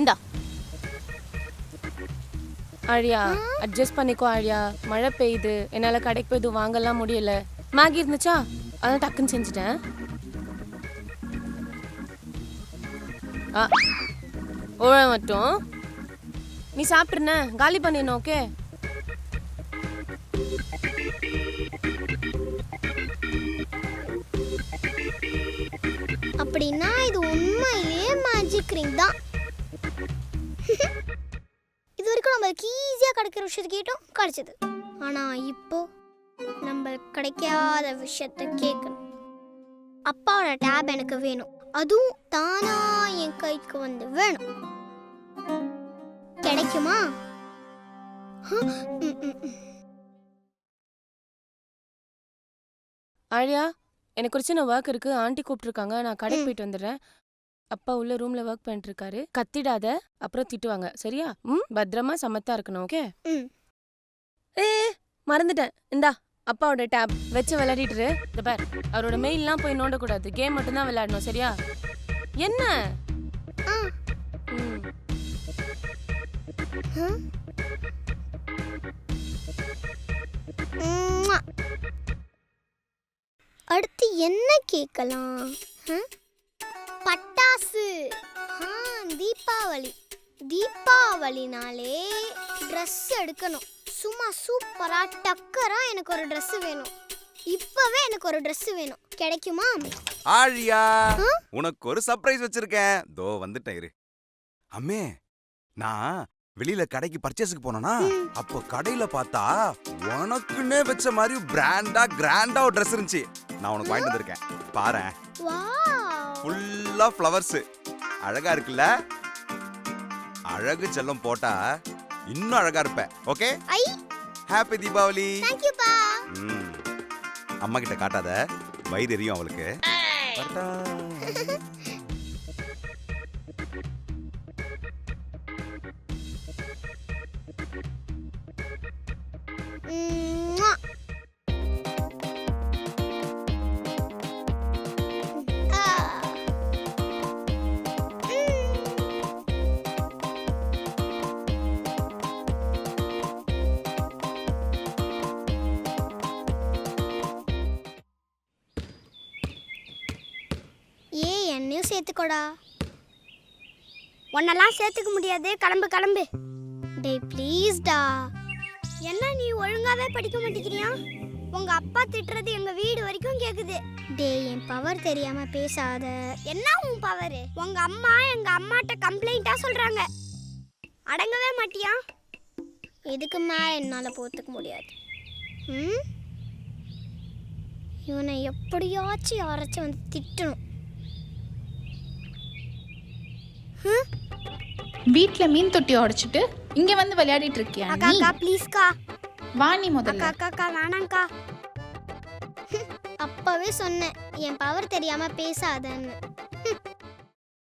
இந்தா. ஆழியா அட்ஜஸ்ட் பண்ணிக்கோ ஆழியா. மழை பெய்யுது. என்னால் கடைக்கு போய் எதுவும் வாங்கலாம் முடியல. மேகி இருந்துச்சா? அதான் டக்குன்னு செஞ்சுட்டேன். ஆ ஓழ மட்டும். நீ சாப்பிட்றன காலி பண்ணிடணும் ஓகே அப்படின்னா இது உண்மையிலேயே மேஜிக் ரிங் தான். இது வரைக்கும் நம்மளுக்கு ஈஸியாக கிடைக்கிற விஷயத்தை கேட்டோம் கிடைச்சது. ஆனால் இப்போ நம்மளுக்கு கிடைக்காத விஷயத்த கேட்கணும். அப்பாவோட டேப் எனக்கு வேணும். அதுவும் தானா என் கைக்கு வந்து வேணும். கிடைக்குமா? ஹம், ஆழியா எனக்கு ஒரு சின்ன ஒர்க் இருக்கு. ஆண்டி கூப்பிட்டுருக்காங்க. நான் கடைக்கு போயிட்டு வந்துடுறேன். அப்பா உள்ள ரூம்ல ஒர்க் பண்ணிட்டு இருக்காரு கத்திடாத. அப்புறம் திட்டுவாங்க. சரியா? ம்? பத்திரமா சமத்தா இருக்கணும் ஓகே. ஏ மறந்துட்டேன். இந்தா அப்பாவோட டேப் வச்சு விளையாடிட்டு. இந்த பார். அவரோட மெயில்லாம் போய் நோண்டக்கூடாது. கேம் மட்டும் தான் விளையாடணும் சரியா? என்ன? ம். என்ன கேட்கலாம்? பட்டாசு. தீபாவளி. தீபாவளினாலே ட்ரெஸ் எடுக்கணும். சும்மா சூப்பரா டக்கரா எனக்கு ஒரு Dress வேணும். இப்பவே எனக்கு ஒரு Dress வேணும். கிடைக்குமா? ஆழியா உனக்கு ஒரு சர்ப்ரைஸ் வச்சிருக்கேன். தோ வந்துட்டேன் இரு. அம்மே நான் வெளியில கடைக்கு பர்ச்சேஸ்க்கு போனேனா அப்போ கடையில பார்த்தா உனக்குன்னே வச்ச மாதிரி பிராண்டா கிராண்டா ஒரு Dress இருந்துச்சு. நான் உனக்கு வாங்கிட்டு வந்திருக்கேன். வாவ். ஃபுல்லா ஃப்ளவர்ஸ் அழகா இருக்குல்ல? அழகு செல்லம் போட்டா இன்னும் அழகா இருப்ப. Okay happy Deepavali. அம்மா கிட்ட காட்டாத. வயிறு எரியும் அவளுக்கு. என்னையும் சேர்த்துக்கோடா உன்னெல்லாம் சேர்த்துக்க முடியாது கிளம்பு கிளம்பு. டேய் ப்ளீஸ்டா என்ன நீ ஒழுங்காவே படிக்க மாட்டேங்கிறியா? உங்க அப்பா திட்டுறது எங்க வீடு வரைக்கும் கேக்குது. டேய் என் பவர் தெரியாம பேசாத. என்ன உன் பவர் உங்க அம்மா எங்க அம்மாட்ட கம்ப்ளைண்டா சொல்றாங்க. அடங்கவே மாட்டியா? இதுக்கு மேல என்னால போத்துக்க முடியாது. ம்? இவனை எப்படியாச்சும் யாராச்சும் வந்து திட்டணும். வீட்ல மீன் தொட்டி உடைச்சிட்டு இங்க வந்து விளையாடிட்டு இருக்கியா அக்கா அக்கா ப்ளீஸ்க்கா வா நீ அக்கா முதல்ல. அக்கா அக்கா வேணாங்க்கா அப்பவே சொன்னேன் என் பவர் தெரியாம பேசாதன்னு.